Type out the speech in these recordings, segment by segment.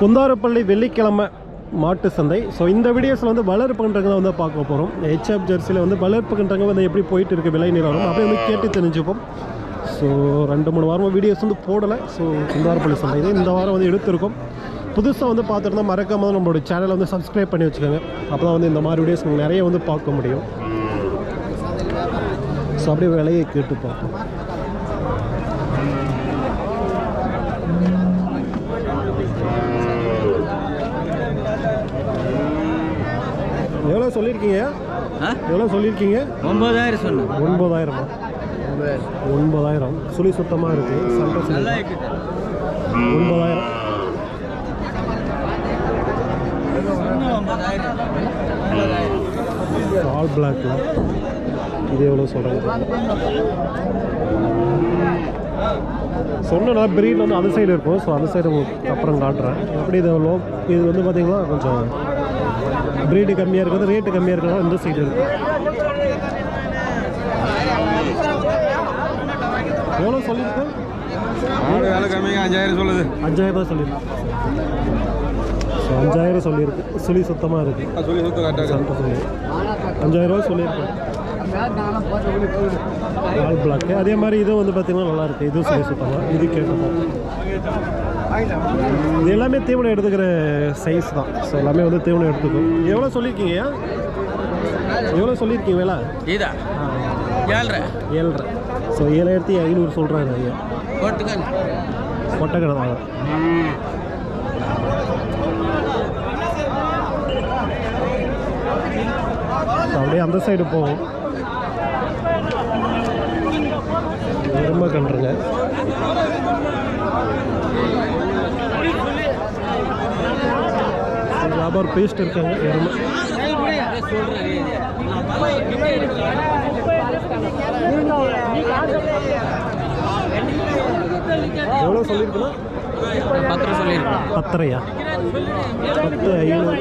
குந்தாரப்பள்ளி வெள்ளிக்கிழமை மாட்டு சந்தை. ஸோ இந்த வீடியோஸில் வந்து வளர்ப்பு கன்றங்களை வந்து பார்க்க போகிறோம் ஹெச்எஃப் ஜெர்சியில் வந்து வளர்ப்பு கன்றங்க வந்து எப்படி போயிட்டு இருக்குது விலை நிலவரம் அப்படியே வந்து கேட்டு தெரிஞ்சுப்போம். ஸோ ரெண்டு மூணு வாரமாக வீடியோஸ் வந்து போடலை. ஸோ குந்தாரப்பள்ளி சந்தை இது. இந்த வாரம் வந்து எடுத்திருக்கோம். புதுசாக வந்து பார்த்துருந்தா மறக்காம நம்மளோட சேனலை வந்து சப்ஸ்கிரைப் பண்ணி வச்சுக்கோங்க. அப்போ தான் வந்து இந்த மாதிரி வீடியோஸ் நிறைய வந்து பார்க்க முடியும். ஸோ அப்படியே விலையை கேட்டு பார்ப்போம். எவ்வளோ சொல்லியிருக்கீங்க? எவ்வளோ சொல்லியிருக்கீங்க? ஒன்பதாயிரம் சொன்னேன். ஒன்பதாயிரமா? ஒன்பதாயிரம். சுழி சுத்தமாக இருக்குது. சண்டை ஒன்பதாயிரம். ஆல் பிளாக்ல இது எவ்வளோ சொல்கிறாங்க சொன்னா பிரீட் வந்து அந்த சைடு இருக்கும். ஸோ அந்த சைடு அப்புறம் காட்டுறேன். எப்படி இது லோ இது வந்து பார்த்தீங்கன்னா கொஞ்சம் பிரீடு கம்மியாக இருக்கிறது ரேட்டு கம்மியாக இருக்கிறது இந்த சைடு இருக்கு. எவ்வளோ வேலை கம்மிங்க அஞ்சாயிரம் சொல்லுது. அஞ்சாயிரம் தான் சொல்லியிருக்கேன் ஸோ அஞ்சாயிரம் சொல்லியிருக்கு. சுழி சுத்தமாக இருக்குது சொல்லி சுத்த கரெக்டாக சொல்லி. அஞ்சாயிரம் ரூபா சொல்லியிருக்கேன் ஆல் பிளாக்கு அதே மாதிரி இதுவும் வந்து பார்த்தீங்கன்னா நல்லா இருக்கு. இதுவும் சொல்லி சுத்தமாக இது இது எல்லாமே தீவனம் எடுத்துக்கிற சைஸ் தான். ஸோ எல்லாமே வந்து தீவனம் எடுத்துக்கும். எவ்வளோ சொல்லியிருக்கீங்கய்யா எவ்வளோ சொல்லியிருக்கீங்க வேலை? இதா? ஏழ்ரை. ஏழ்ரை. ஸோ ஏழாயிரத்தி ஐநூறு சொல்கிறாரு ஐயா. தான். So, அப்படியே அந்த சைடு போகும் எருமை கன்றுங்க. வியாபாரம் பேஸ்ட் இருக்காங்க. எருமை எவ்வளோ சொல்லியிருக்கணும் பத்து ரூபா சொல்லியிருக்கேன் பத்தரையா? பத்து ஐநூறு.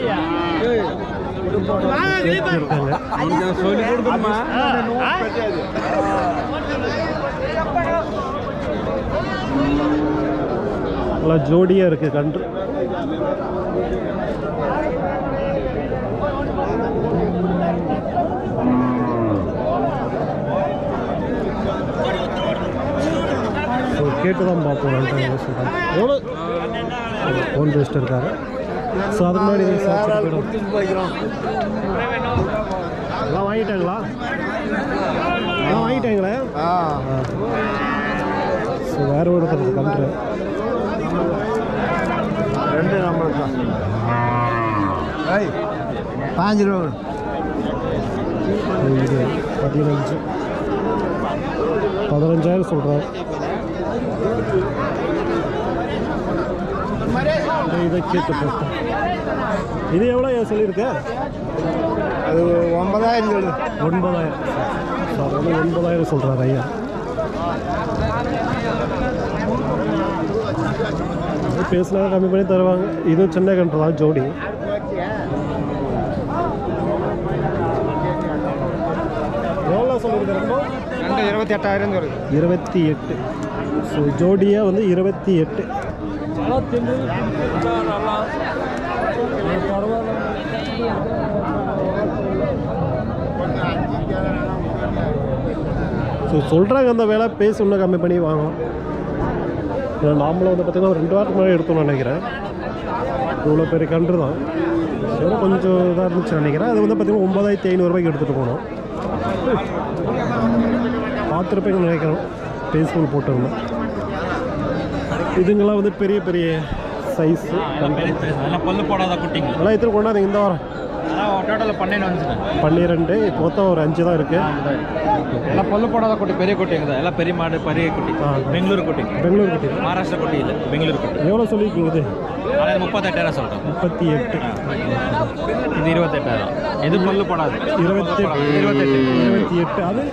இருக்காங்க நல்லா ஜோடியாக இருக்குது கன்று. ஸோ கேட்டு தான் பார்ப்போம் சொல்கிறாங்க எவ்வளோ? ஃபோன் பேஸ்ட் இருக்காரு. ஸோ அதுக்கு முன்னாடி எல்லாம் வாங்கிட்டாங்களா? எல்லாம் வாங்கிட்டாங்களே? ஸோ வேறு ஒருத்தர் கன்று. ரெண்டு நம்பர் தான். பாஞ்சு ரூபா பதினஞ்சு. பதினஞ்சாயிரம் சொல்கிறேன் இதை கேட்டு இது எவ்வளோ சொல்லியிருக்க? அது ஒன்பதாயிரம் ஒன்பதாயிரம். ஒன்பதாயிரம் சொல்கிறார் ஐயா. பேசினா கம்மி பண்ணி தருவாங்க. இதுவும் சின்ன கன்று தான் ஜோடி இருபத்தி எட்டாயிரம் இருபத்தி எட்டு. ஸோ ஜோடியாக வந்து இருபத்தி எட்டு. ஸோ சொல்கிறாங்க அந்த வேலை பேசி இன்னும் கம்மி பண்ணி வாங்கலாம். ஏன்னா நாமளும் வந்து பார்த்திங்கன்னா ஒரு ரெண்டு வாரத்துக்கு முன்னாடி எடுத்தோம்னு நினைக்கிறேன். இவ்வளோ பெரிய கன்று தான். இதோட கொஞ்சம் இதாக இருந்துச்சு நினைக்கிறேன். அது வந்து பார்த்திங்கன்னா ஒம்பதாயிரத்தி ஐநூறுரூபாய்க்கு எடுத்துகிட்டு போனோம். பார்த்துருப்பேன்னு நினைக்கிறேன். ஃபேஸ்புக் போட்டிருந்தேன். இதுங்கெல்லாம் வந்து பெரிய பெரிய சைஸு நல்லா பல்லு போடாத குட்டிங்க. எத்தனை கொண்டாந்து இந்த வாரம் டோட்டலில் பன்னெண்டு வந்துச்சுண்ணே. பன்னிரெண்டு இப்போ மொத்தம் ஒரு அஞ்சு தான் இருக்குது எல்லாம் பல்லு போடாத குட்டி பெரிய குட்டிங்க தான் எல்லாம் பெரிய மாடு பெரிய குட்டி. பெங்களூர் குட்டி. பெங்களூர் கிட்ட. மகாராஷ்டிரா குட்டி இல்லை பெங்களூர் குட்டி. எவ்வளோ சொல்லியிருக்கீங்க இது? ஆனால் முப்பத்தெட்டாயிரம் சொல்கிறேன் முப்பத்தி எட்டு. இது இருபத்தெட்டாயிரம். இது பல்லு போடாது. இருபத்தி இருபத்தெட்டு. இருபத்தி எட்டு. அது?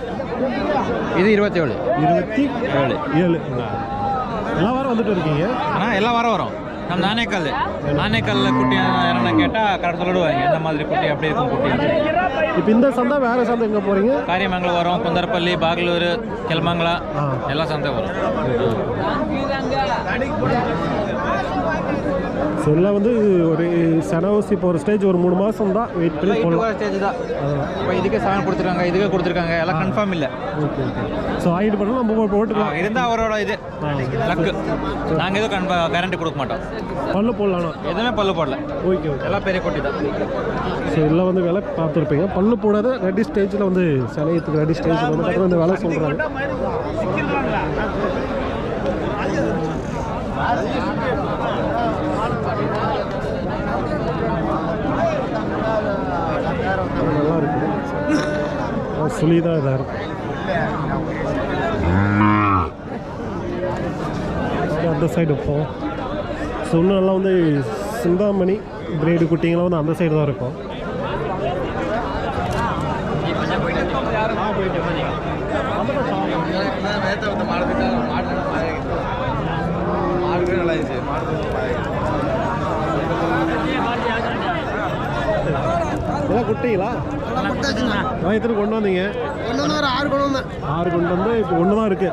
இது இருபத்தி ஏழு இருபத்தி ஏழு. ஏழு. எல்லா வாரம் வந்துட்டு இருக்கீங்க? ஆனால் எல்லா வாரம் வரும். நம்ம நானேக்கல் நானேக்கல்ல குட்டி யாரன்னா கேட்டால் கரெக்டாக சொல்லிடுவாங்க எந்த மாதிரி குட்டி அப்படி இருக்கும் குட்டி இப்போ இந்த சந்தை வேற சந்தை எங்கே போகிறீங்க காரியமங்கலம் வரும் குந்தரப்பள்ளி பாகலூர் கெல்மங்கலா ஆ. எல்லா சந்தை வரும். ஸோ எல்லாம் வந்து ஒரு சனவசி இப்போ ஒரு ஸ்டேஜ் ஒரு மூணு மாதம் தான் வெயிட் பண்ணி போடலாம் ஸ்டேஜ் தான். இப்போ இதுக்கே செவன் கொடுத்துருக்காங்க இதுக்கே கொடுத்துருக்காங்க எல்லாம் கன்ஃபார்ம் இல்லை. ஓகே ஓகே ஸோ ஆகிட்டு பண்ணலாம் நம்ம போட்டுக்கலாம். இருந்தால் அவரோட இது. லக்கு நாங்கள் எதுவும் கன்ஃபா கேரண்டி கொடுக்க மாட்டோம். பல்லு போடலாம்ண்ணா எதுவுமே பல்லு போடல. ஓகே ஓகே எல்லாம் பெரிய குட்டி தான். ஸோ எல்லாம் வந்து விலை பார்த்துருப்பீங்க. பல்லு போடாத ரெடி ஸ்டேஜில் வந்து சிலையத்துக்கு ரெடி ஸ்டேஜில் வந்து பார்த்தீங்கன்னா இந்த விலை சொல்கிறாங்க சுழி தான் இதாக இருக்கு அப்படியே அந்த சைடு இப்போ ஸோ இன்னும் வந்து சிந்தாமணி பிரேடு குட்டிங்கெல்லாம் வந்து அந்த சைடு தான் இருக்கும் குட்டிங்களா எத்தனை கொண்டு வந்தீங்க? வந்து ஆறு குணம் தான் ஆறு கொண்டு வந்து இப்போ ஒன்று தான் இருக்கு.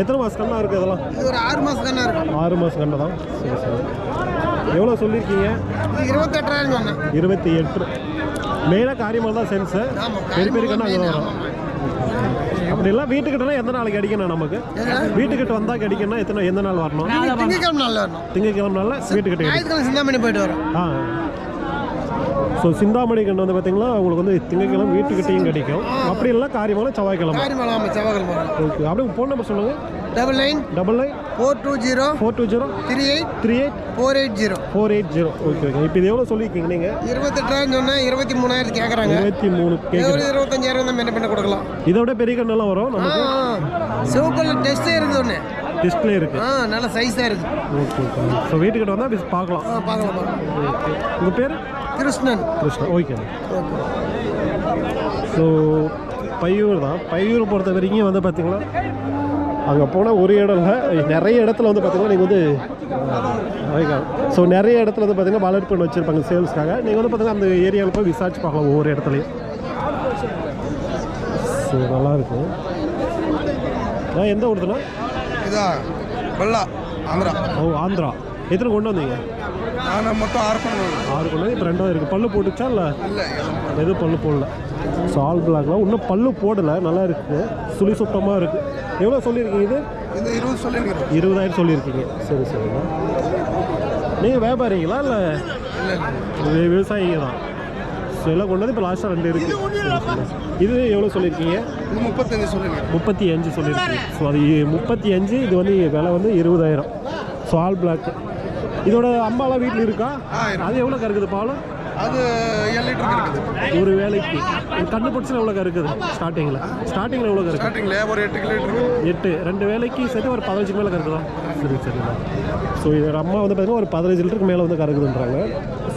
எத்தனை மாதம் கண்ணா இருக்குது அதெல்லாம்? இது ஒரு ஆறு மாதம் இருக்கும் ஆறு மாதம் கண்ணு தான்? சரி சரி. எவ்வளோ சொல்லியிருக்கீங்க? இருபத்தெட்டாயிரம் சொன்னேன். இருபத்தி எட்டு. மெயினாக காரியமாக தான் சென்ஸு பெரிய பெரிய கண்ணா அங்கே வரும்? அப்படி எல்லாம் வீட்டுக்கிட்டனா எந்த நாளைக்கு அடிக்கணும் நமக்கு? வீட்டுக்கிட்ட வந்தால் அடிக்கணும்னா எத்தனை எந்த நாள் வரணும்? திங்கக்கிழமை நாளில் வரணும். திங்கக்கிழமை நாளில் வீட்டுக்கிட்ட சிந்தாமணி போயிட்டு வரோம். ஆ. ஸோ சிந்தாமணி கண்டு வந்து பார்த்தீங்கன்னா உங்களுக்கு வந்து திங்கக்கிழமை வீட்டுக்கிட்டையும் கிடைக்கும். அப்படி இல்லைனா காரியமாக செவ்வாய்க்கிழமை. ஓகே அப்படியே ஃபோன் நம்பர் சொல்லுங்கள் double nine double nine four two zero four two zero three eight three eight four eight zero four eight zero okay okay இப்போ இது எவ்வளோ சொல்லியிருக்கீங்க நீங்கள் இருபத்தெட்டாயிரம் சொன்னேன் இருபத்தி மூணாயிரத்து கேட்குறாங்க இருபத்தி மூணு. ஒரு இருபத்தஞ்சாயிரம் தான் என்ன பண்ண கொடுக்கலாம். இதை விட பெரிய கண்ணெல்லாம் வரும் நமக்கு? சிவப்பல்ல டெஸ்ட்டே இருக்குது ஒன்று டிஸ்பிளே இருக்குது ஆ நல்ல சைஸாக இருக்குது ஓகே ஓகே ஸோ வீட்டுக்கிட்ட வந்தால் பார்க்கலாம். பார்க்கலாம் உங்கள் பேர்? கிருஷ்ணன். கிருஷ்ணா ஓகே ஸோ பையூர் தான். பையூர் பொறுத்த வரைக்கும் வந்து பார்த்தீங்கன்னா அங்கே போனால் ஒரு இடம் இல்லை நிறைய இடத்துல வந்து பார்த்தீங்கன்னா நீங்கள் வந்து ஸோ நிறைய இடத்துல வந்து பார்த்தீங்கன்னா வளர்ப்பு வச்சுருப்பாங்க சேல்ஸ்க்காக. நீங்கள் வந்து பார்த்தீங்கன்னா அந்த ஏரியாவில் போய் விசாரிச்சு பார்க்கலாம் ஒவ்வொரு இடத்துலையும். ஸோ நல்லாயிருக்கும் நான் எந்த ஊருதுண்ணா? இதா ஆந்திரா. ஓ ஆந்திரா. எத்தனை கொண்டு வந்தீங்க? நான் மொத்தம் ஆறு பண்ண ஆறு கொண்டு இப்போ ரெண்டாவது இருக்குது பல்லு போட்டுச்சா இல்லை? இல்லை எதுவும் பல்லு போடல. ஸோ ஆல் பிளாக்லாம் இன்னும் பல்லு போடலை. நல்லா இருக்குது சுழி சுத்தமாக இருக்குது எவ்வளோ சொல்லியிருக்கீங்க இது? இது இருபது சொல்லியிருக்கிறோம். இருபதாயிரம் சொல்லியிருக்கீங்க. சரி சரிங்க நீங்கள் வியாபாரிங்களா இல்லை? விவசாயிங்க தான். ஸோ எல்லாம் கொண்டு வந்து இப்போ லாஸ்ட்டாக ரெண்டு இருக்குது சரி, சரி. இது எவ்வளோ சொல்லியிருக்கீங்க? முப்பத்தஞ்சு சொல்லியிருக்கிறோம். முப்பத்தி அஞ்சு சொல்லியிருக்கீங்க. ஸோ அது முப்பத்தி அஞ்சு இது வந்து விலை வந்து இருபதாயிரம். ஸோ ஆல் பிளாக் இதோட அம்மாலாம் வீட்டில் இருக்கா. அது எவ்வளோ கறக்குது பால்? அது இருக்குது ஒரு வேலைக்கு. கண்ணு பிடிச்சினா எவ்வளோ கறக்குது ஸ்டார்டிங்கில் ஸ்டார்டிங்கில் எவ்வளோ ஸ்டார்டிங்கில் ஒரு எட்டு கிலோ இருக்குது எட்டு. ரெண்டு வேலைக்கு சேர்த்து ஒரு பதினஞ்சு மேலே கறக்குதா? சரி சரிண்ணா ஸோ இதோட அம்மா வந்து பார்த்தீங்கன்னா ஒரு பதினஞ்சு லிட்டருக்கு மேலே வந்து கறக்குதுன்றாங்க.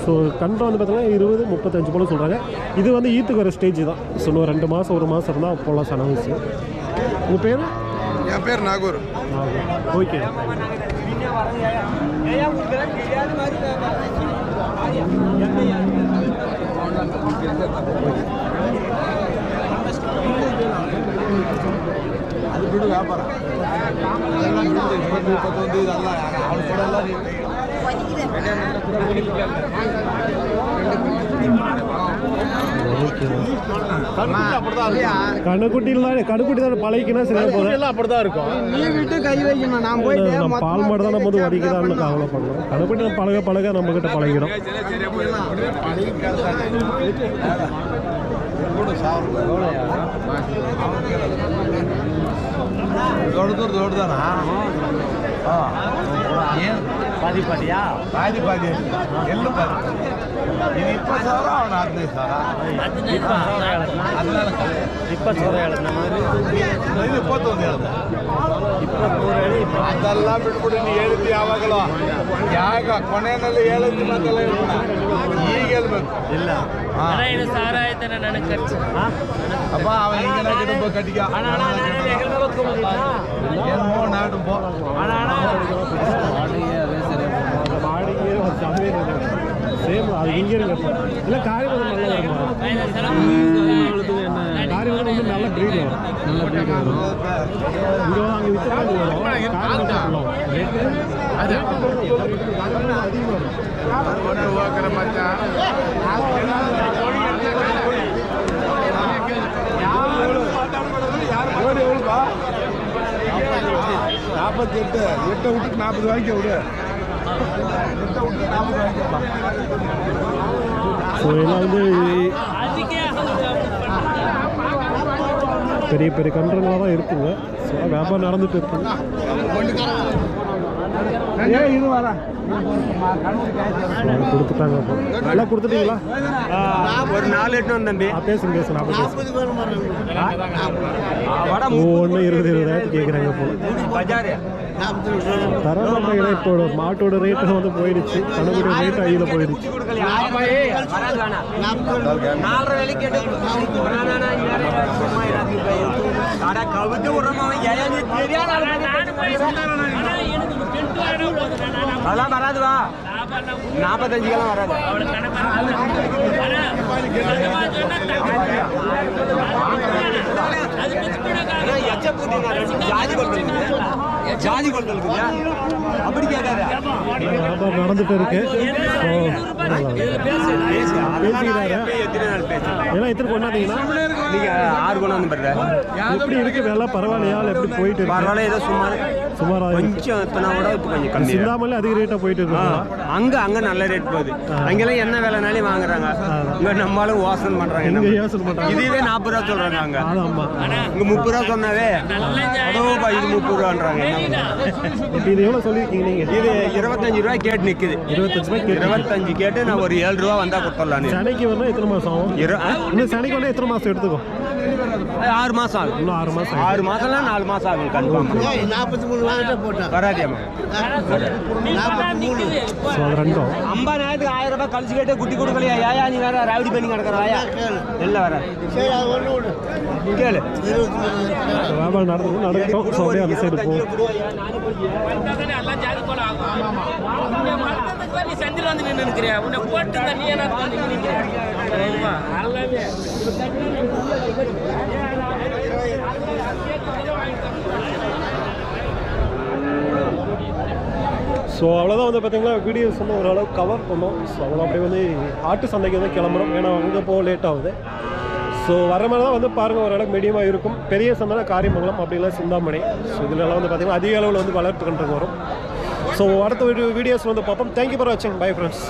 ஸோ கன்று வந்து பார்த்தீங்கன்னா இருபது முப்பத்தஞ்சு போல சொல்கிறாங்க இது வந்து ஈத்துக்கு வர ஸ்டேஜ் தான். ஸோ இன்னும் ரெண்டு மாதம் ஒரு மாதம் இருந்தால் போகலாம் சனவசி உங்கள் பேர்? என் பேர் நாகூர். ஓகே ಅದು ಬಿಡು ವ್ಯಾಪಾರ ಅದೆಲ್ಲ ಬಿಡು ಇಪ್ಪತ್ತು ಇಪ್ಪತ್ತೊಂದು ಇದೆಲ್ಲ ಅವ್ನು ಕೊಡಲ್ಲ கண்ணுக்குட்டியில் தான் கண்ணுக்குட்டி தான் பழகிக்கினா சரியா போதும் அப்படிதான் இருக்கும். நீ விட்டு கை வைக்கணும். நான் நம்ம பால் மாடு தான் நம்ம வந்து கவலை கண்ணுக்குட்டி நம்ம பழக பழக நம்மக்கிட்ட பழகிடும். ದೊಡ್ಡದು ದೊಡ್ಡದಾನ ಏನು ಪಾದಿ ಪಾದಿಯಾ ಪಾದಿ ಪಾದಿ ಎಲ್ಲ ಪಾದಿ ಇದು ಇಪ್ಪತ್ತು ಸಾವಿರ ಅವನು ಹದಿನೈದು ಸಾವಿರ ಹದಿನಾಲ್ಕು ಇಪ್ಪತ್ತು ಸಾವಿರ ಹೇಳೋದು ನಮ್ಮ ಇದು ಇಪ್ಪತ್ತೊಂದು ಹೇಳ್ದ ಅದೆಲ್ಲ ಬಿಟ್ಬಿಡಿ ನೀ ಹೇಳಿದ್ದಿ ಯಾವಾಗಲೂ ಯಾಕ ಕೊನೆಯಲ್ಲಿ ಹೇಳಿದ್ದಿ ಮಾತೆಲ್ಲ ಹೇಳ್ಬಿಡ ಈಗ ಹೇಳ್ಬೇಕು ಇಲ್ಲ ಐದು ಸಾವಿರ ಆಯ್ತಾನೆ ನನಗೆ ಖರ್ಚು ಅಪ್ಪ ಅವ ಹಿಂಗಿನ ಗಿಡಂಬ ಕಟ್ಟಿಗೆ என்னமோ நாடும் போ சேம் அது இங்கே இருக்க இல்லை காரியமரம் நல்லா வருமா காரியமரம் அதிகமாக நாற்பத்தி எட்டு எட்டை விட்டு நாற்பது ரூபாய்க்கு விடு பெரிய பெரிய கன்றங்களாக தான் இருக்குங்க வியாபாரம் நடந்துட்டு இருக்குங்க கொடுத்துட்டாங்க. எல்லாம் கொடுத்துட்டீங்களா? ஒரு நாலு எட்டு ஆ பேசுங்க பேசுங்க நான் பேசுங்க ஒவ்வொன்றும் இருபது இருபதாயிரத்து கேட்குறாங்க இப்போ பஜாரு. தர மாட்டேங்கிற இப்போ மாட்டோட ரேட்டு வந்து போயிடுச்சு. கணக்குடைய ரேட் ஐயில் போயிடுச்சு. கவுத்து விடுறவன் தெரியாத அதெல்லாம் வராது வா. நாற்பத்தஞ்சு வராது. எச்ச பூட்டி ஜாதி கொண்டு ஜாதி கொண்டு இருக்குதா அப்படி கேட்காத. நடந்துட்டு இருக்கு. பேசிக்கிறாரு எத்தனை கொண்டாந்தீங்கன்னா நீங்க ஆறு குணம் வந்து பாருங்க எப்படி இருக்கு வேலை? பரவாயில்லையா? எப்படி போயிட்டு இருக்கு? பரவாயில்ல ஏதோ சுமார் இருக்கு. கொஞ்சம் எத்தனை விட இப்போ கொஞ்சம் கம்மி சிந்தாமலே அதிக ரேட்டாக போயிட்டு இருக்கு. அங்க அங்க நல்ல ரேட் போகுது. அங்கெல்லாம் என்ன வேலைனாலும் வாங்குறாங்க. இங்க நம்மளும் வாசனை பண்றாங்க. என்ன யோசனை பண்ணுறாங்க இதுவே நாற்பது ரூபா சொல்றாங்க அங்க. ஆமா. இங்க முப்பது ரூபா சொன்னாவே இது முப்பது ரூபான்றாங்க? இப்போ இது எவ்வளோ சொல்லியிருக்கீங்க நீங்கள் இது இருபத்தஞ்சு ரூபாய் கேட்டு நிக்குது. இருபத்தஞ்சு ரூபாய் இருபத்தஞ்சு கேட்டு நான் ஒரு ஏழு ரூபா வந்தா கொடுத்துடலான்னு. சனைக்கு வரணும் எத்தனை மாதம் ஆகும்? இரு ஆ? இன்னும் சனைக்கு வரணும் எத்தனை மாதம் எடுத்துக்கும் ஆறு மாசம் ஆகும். இன்னும் ஆறு மாதம் ஆறு மாசம்லாம் நாலு மாசம் ஆகும் கன்ஃபார்ம் நாற்பத்தி மூணு வாங்கிட்ட போட்டேன் வராதியாமா நாற்பத்தி மூணு ஸோ அது ரெண்டும். ஐம்பதாயிரத்துக்கு ஆயிரம் ரூபாய் கழிச்சு கேட்டு குட்டி கொடுக்கலையா? ஏயா நீ வேற ராவடி பண்ணி கிடக்குறாயா எல்லாம் வர கேளு. வியாபாரம் ஸோ அப்படியே அந்த சைடு போகும் எல்லாம் ஜாதி போல ஆகும் உன்னை நீ சந்தில வந்து நின்று நிற்கிறியா உன்னை போட்டு தண்ணி வந்து நிற்கிறேன் ஸோ அவ்வளோதான் வந்து பார்த்தீங்கன்னா வீடியோஸ் வந்து ஓரளவுக்கு கவர் பண்ணோம். ஸோ அவ்வளோ அப்படியே வந்து ஆட்டு சந்தைக்கு வந்து கிளம்புறோம். ஏன்னா அங்கே போக லேட் ஆகுது. ஸோ வர மாதிரி தான் வந்து பாருங்கள் ஓரளவுக்கு மீடியமாக இருக்கும். பெரிய சந்தை காரியமங்கலம் அப்படிலாம் சிந்தாமணி. ஸோ இதுலலாம் வந்து பார்த்தீங்கன்னா அதிக அளவில் வந்து வளர்த்து கொண்டு வரும். ஸோ அடுத்த வீடியோஸ் வந்து பார்ப்போம். தேங்க்யூ ஃபார் வாட்சிங் பை ஃப்ரெண்ட்ஸ்